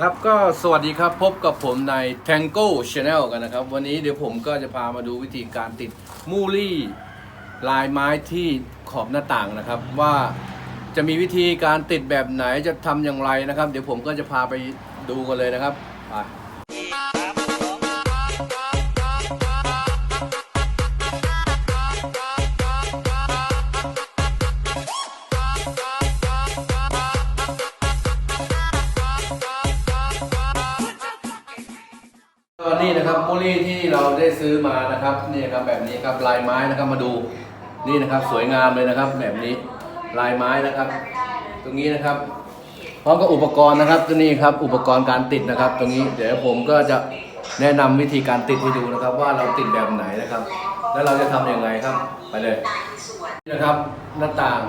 ครับก็สวัสดีครับพบกับผมใน Tango Channel กันนะครับ วันนี้เดี๋ยวผมก็จะพามาดูวิธีการติดมูลี่ลายไม้ที่ขอบหน้าต่างนะครับ ว่าจะมีวิธีการติดแบบไหนจะทำอย่างไรนะครับ เดี๋ยวผมก็จะพาไปดูกันเลยนะครับไป นี่นะครับมูลี่ที่เราได้ซื้อมานะครับนี่ครับแบบนี้ครับลายไม้นะครับมาดูนี่นะครับสวยงามเลยนะครับ แบบนี้ลายไม้นะครับ ตรงนี้นะครับพร้อมกับอุปกรณ์นะครับตัวนี้ครับอุปกรณ์การติดนะครับ ตรงนี้เดี๋ยวผมก็จะแนะนำวิธีการติดให้ดูนะครับ ว่าเราติดแบบไหนนะครับ แล้วเราจะทำยังไงครับไปเลยนี่นะครับหน้าต่าง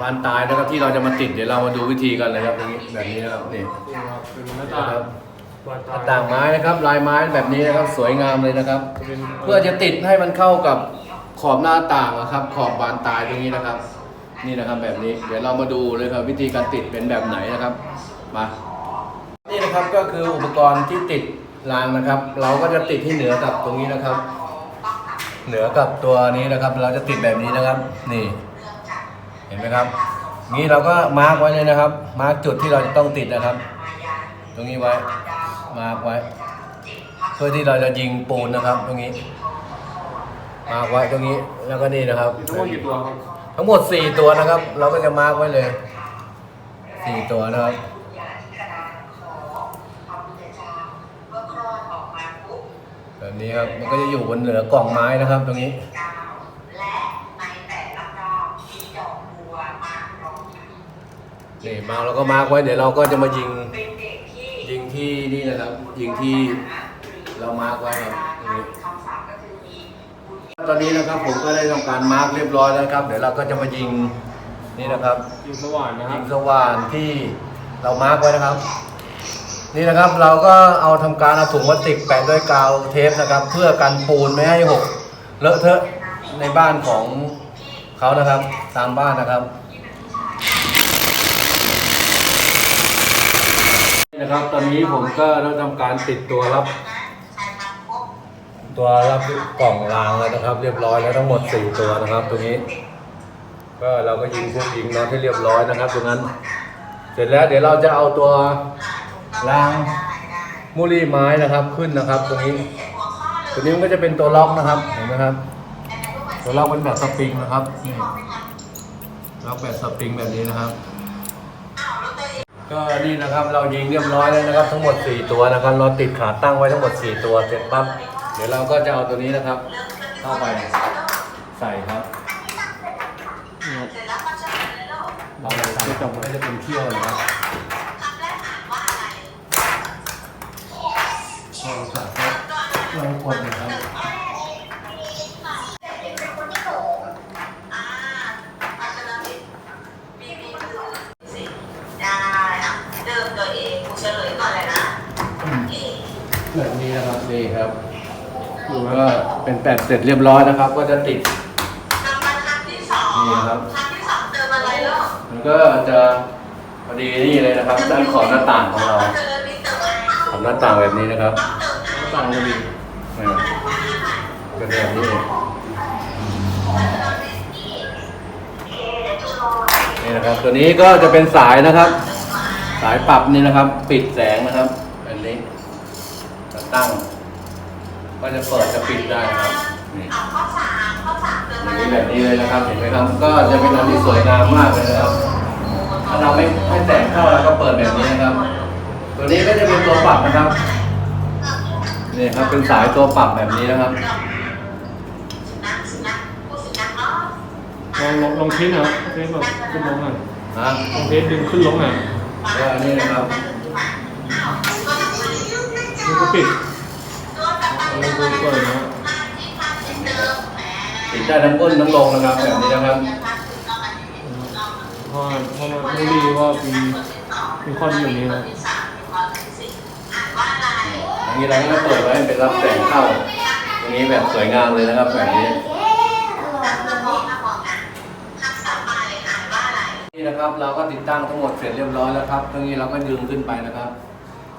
บานตายนะครับที่เราจะมาติดเดี๋ยวเรามาดูวิธีกันเลยครับตรงนี้แบบนี้นะครับนี่เป็นหน้านะต่างครับบาน หตาน้าต่างไม้นะครับ ลายไม้แบบนี้นะครับสวยงามเลยนะครับ เพื่อจะติดให้มันเข้ากับขอบหน้าต่างนะครับ ขอบบานตายตรงนี้นะครับ นี่นะครับแบบนี้เดี๋ยวเรามาดูเลยครับวิธีการติดเป็นแบบไหนนะครับมานี่นะครับก็คืออุปกรณ์ที่ติดรางนะครับ เราก็จะติดที่เหนือกับตรงนี้นะครับ เหนือกับตัวนี้นะครับ เราจะติดแบบนี้นะครับ นี่ เห็นไหมครับนี้เราก็มาร์กไว้เลยนะครับ มาร์กจุดที่เราจะต้องติดนะครับ รงนี้ไว้มาร์กไว้ เพื่อที่เราจะยิงปูนนะครับ ตรงนี้ มาร์กไว้ตรงนี้แล้วก็นี่นะครับ ทั้งหมดกี่ตัวครับทั้งหมด4ตัวนะครับ เราก็จะมาร์กไว้เลย4ตัวนะครับแบบนี้ครับมันก็จะอยู่บนเหนือกล่องไม้นะครับ ตรงนี้นี่มาเราก็มาร์กไว้เดี๋ยวเราก็จะมายิง ยิงที่นี่นะครับ ยิงที่เรามาร์กไว้ครับตรงนี้ตอนนี้นะครับผมก็ได้ทำการมาร์กเรียบร้อยแล้วครับ เดี๋ยวเราก็จะมายิงนี่นะครับ ยิงสว่านนะคยิรับงสว่านที่เรามาร์กไว้นะครับ นี่นะครับเราก็เอาทำการเอาถุงพลาสติกแปะด้วยกาวเทปนะครับ เพื่อกันปูนไม่ให้หกเลอะเทอะในบ้านของเขานะครับตามบ้านนะครับ นะครับ ตอนนี้ผมก็ได้ทำการติดตัวรับ ตัวรับกล่องรางแล้วนะครับ เรียบร้อยแล้วทั้งหมด 4 ตัวนะครับ ตรงนี้ ก็เราก็ยิงพวกยิงน็อตให้เรียบร้อยนะครับ ตรงนั้น เสร็จแล้วเดี๋ยวเราจะเอาตัวรางมูลี่ไม้นะครับขึ้นนะครับ ตรงนี้ ตัวนี้มันก็จะเป็นตัวล็อกนะครับ เห็นไหมครับ ตัวล็อกเป็นแบบสปริงนะครับนี่ล็อกแบบสปริงแบบนี้นะครับ ก็นี่นะครับเรายิงเรียบร้อยแล้วนะครับ ทั้งหมด 4 ตัวนะครับเราติดขาตั้งไว้ทั้งหมด 4 ตัวเสร็จปั๊บเดี๋ยวเราก็จะเอาตัวนี้นะครับ เข้าไปใส่ครับเราจะทำให้จะเป็นเที่ยวนะครับเราจะครับเรากดนะครับ ได้อะเดิมตัวเองกูเฉลยก่อนเลยนะ แบบ นี้นะครับนี่ครับก็เป็นแปดเสร็จเรียบร้อยนะครับ ก็จะติดกลับมาครั้งที่สองนี่ครับครั้งที่สองเติมอะไรลูกมันก็จะพอดีนี่เลยนะครับด้านขอบหน้าต่างของเราเติมนี่เติมอะไรขอบหน้าต่างแบบนี้นะครับต่างกันดีอ่าเป็นแบบนี้นี่นะครับ ตัวนี้ก็จะเป็นสายนะครับ สายปรับนี่นะครับ ปิดแสงนะครับแบบนี้จะตั้ง ก็จะเปิดจะปิดได้นะครับนี่เอาข้อสามข้อสามเติมออะย่างไรนี้แบบนี้เลยนะครับเห็นไหมครับ ก็จะเป็นอันที่สวยงามมากเลยนะครับ ถ้าเราไม่ให้แสงเข้าเราก็เปิดแบบนี้นะครับ ตัวนี้ก็จะเป็นตัวปรับนะครับนี่ครับเป็นสายตัวปรับแบบนี้นะครับสุนัขสุนัขผู้สุนัขเนาะลองลองลองเทสนะครับเทสแบบขึ้นลงหน่อยนะลองเทสดึงขึ้นลงหน่อยก็อันนี้นะครับมันก็ปิด ได้ทั้งก้นทั้งลงนะครับแบบนี้นะครับเพราะเพราะมันไม่ดีว่ามีมีข้อดีอย่างนี้นะอันนี้เราก็เปิดไว้ให้เป็นรับแสงเข้า ตรงนี้แบบสวยงามเลยนะครับแบบนี้นี่นะครับเราก็ติดตั้งทั้งหมดเสร็จเรียบร้อยแล้วครับตรงนี้เราก็ดึงขึ้นไปนะครับ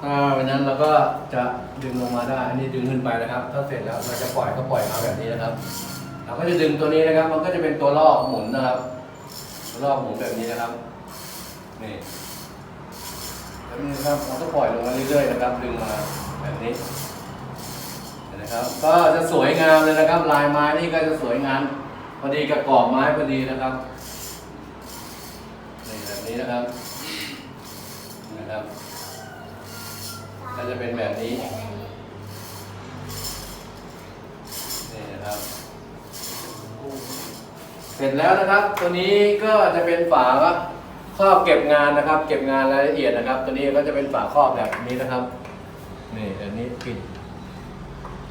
ถ้าวันนั้นเราก็จะดึงลงมาได้ อันนี้ดึงขึ้นไปนะครับ ถ้าเสร็จแล้วเราจะปล่อยก็ปล่อยมาแบบนี้นะครับ เราก็จะดึงตัวนี้นะครับ มันก็จะเป็นตัวลอกหมุนนะครับตัวลอกหมุนแบบนี้นะครับ นี่แล้วนี่นะครับเราก็ปล่อยลงมาเรื่อยๆนะครับ ดึงมาแบบนี้เห็นะครับ ก็จะสวยงามเลยนะครับ ลายไม้นี่ก็จะสวยงามพอดีกับกรอบไม้พอดีนะครับนี่แบบนี้นะครับนะครับก็จะเป็นแบบนี้นี่นะครับ สร็จแล้วนะครับ ตัวนี้ก็จะเป็นฝาครอบเก็บงานนะครับ เก็บงานรายละเอียดนะครับ ตัวนี้ก็จะเป็นฝาครอบแบบนี้นะครับนี่อันนี้ปิด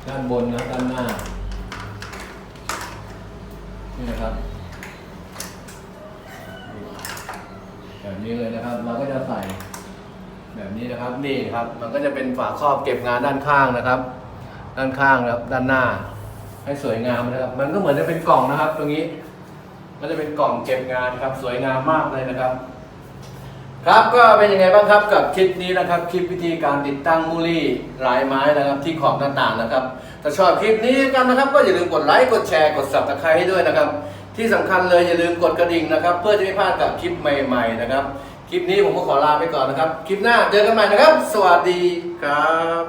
ด้านบนนะด้านหน้านี่นะครับแบบนี้เลยนะครับ เราก็จะใส่แบบนี้นะครับนี่ครับ มันก็จะเป็นฝาครอบเก็บงานด้านข้างนะครับ ด้านข้างครับด้านหน้า ให้สวยงามนะครับ มันก็เหมือนจะเป็นกล่องนะครับ ตรงนี้ มันจะเป็นกล่องเก็บงานครับ สวยงามมากเลยนะครับ ครับก็เป็นยังไงบ้างครับกับคลิปนี้นะครับคลิปวิธีการติดตั้งมูลี่ลายไม้นะครับที่ขอบหน้าต่างนะครับถ้าชอบคลิปนี้กันนะครับ ก็อย่าลืมกดไลค์กดแชร์กด subscribe ให้ด้วยนะครับ ที่สำคัญเลยอย่าลืมกดกระดิ่งนะครับ เพื่อจะไม่พลาดกับคลิปใหม่ๆนะครับคลิปนี้ผมก็ขอลาไปก่อนนะครับ คลิปหน้าเจอกันใหม่นะครับ สวัสดีครับ